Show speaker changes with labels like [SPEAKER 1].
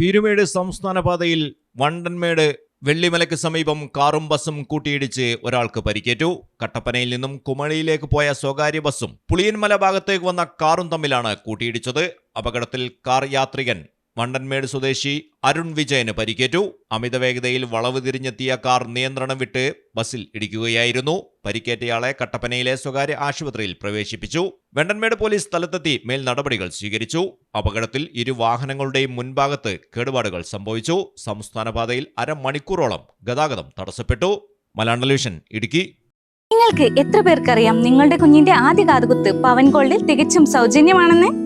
[SPEAKER 1] പീരുമേട് സംസ്ഥാന പാതയിൽ വണ്ടൻമേട് വെള്ളിമലയ്ക്ക് സമീപം കാറും ബസ്സും കൂട്ടിയിടിച്ച് ഒരാൾക്ക് പരിക്കേറ്റു. കട്ടപ്പനയിൽ നിന്നും കുമളിയിലേക്ക് പോയ സ്വകാര്യ ബസ്സും പുളിയൻമല ഭാഗത്തേക്ക് വന്ന കാറും തമ്മിലാണ് കൂട്ടിയിടിച്ചത്. അപകടത്തിൽ കാർ യാത്രികൻ വണ്ടൻമേട് സ്വദേശി അരുൺ വിജയന് പരിക്കേറ്റു. അമിത വേഗതയിൽ വളവ് തിരിഞ്ഞെത്തിയ കാർ നിയന്ത്രണം വിട്ട് ബസ്സിൽ ഇടിക്കുകയായിരുന്നു. പരിക്കേറ്റയാളെ കട്ടപ്പനയിലെ സ്വകാര്യ ആശുപത്രിയിൽ പ്രവേശിപ്പിച്ചു. വെണ്ടൻമേട് പോലീസ് സ്ഥലത്തെത്തി മേൽ നടപടികൾ സ്വീകരിച്ചു. അപകടത്തിൽ ഇരു വാഹനങ്ങളുടെയും മുൻഭാഗത്ത് കേടുപാടുകൾ സംഭവിച്ചു. സംസ്ഥാന പാതയിൽ അരമണിക്കൂറോളം ഗതാഗതം തടസ്സപ്പെട്ടു. മലയാളം ടെലിവിഷൻ ഇടുക്കി.
[SPEAKER 2] നിങ്ങൾക്ക് എത്ര പേർക്കറിയാം നിങ്ങളുടെ കുഞ്ഞിന്റെ ആദ്യ കാതുകുത്ത് പവൻ ഗോൾഡിൽ തികച്ചും സൗജന്യമാണെന്ന്?